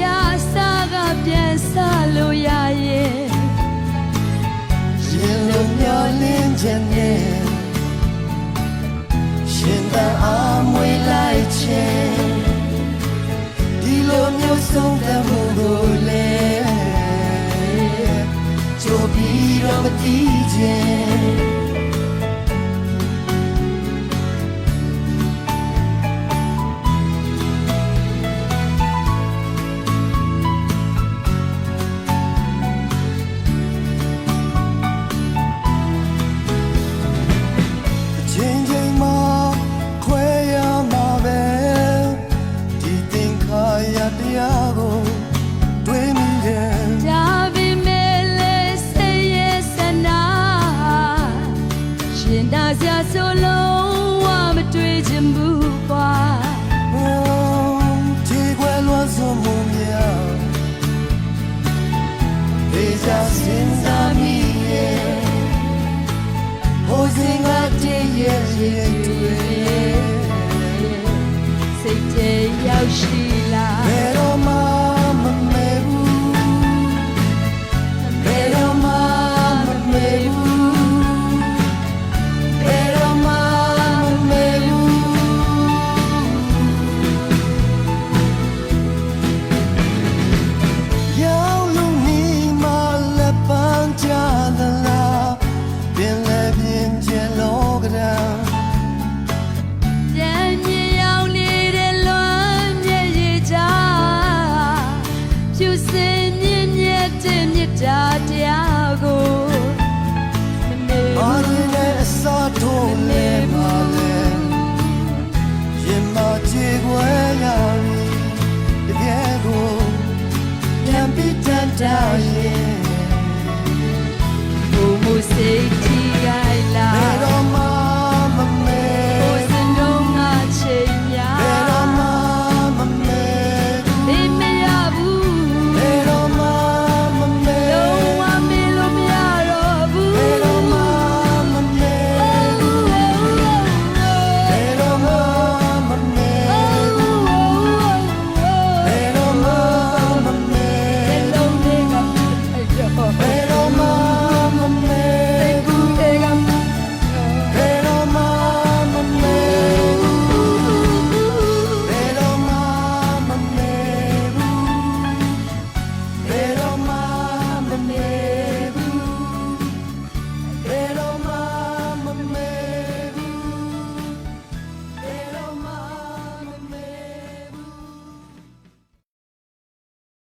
ရအစာကပြန်ဆလို့ရရဲ့ရင်လုံးမျောလင်းခြင်းနဲ့ရှင်သာအမွေလိုက်ခြင်းဒီလိုမျိုးဆုံးတဲ့မှုကိုလေကြိုပြီးတော့မတည်ခြင်း လုံးဝမတွေ့ခြင်းဘူးကွာဟိုးဒီကွယ်လွန်ဆုံးမှုများဒေဇာစင်စားမိရဲ့ဟိုစင်ကတည်းရဲ့ရဲ့တွေ့စိတ်ထဲရောက်ရှိ ပြန်ပြီးတန်တာရဲ့ဘုံမစိတ်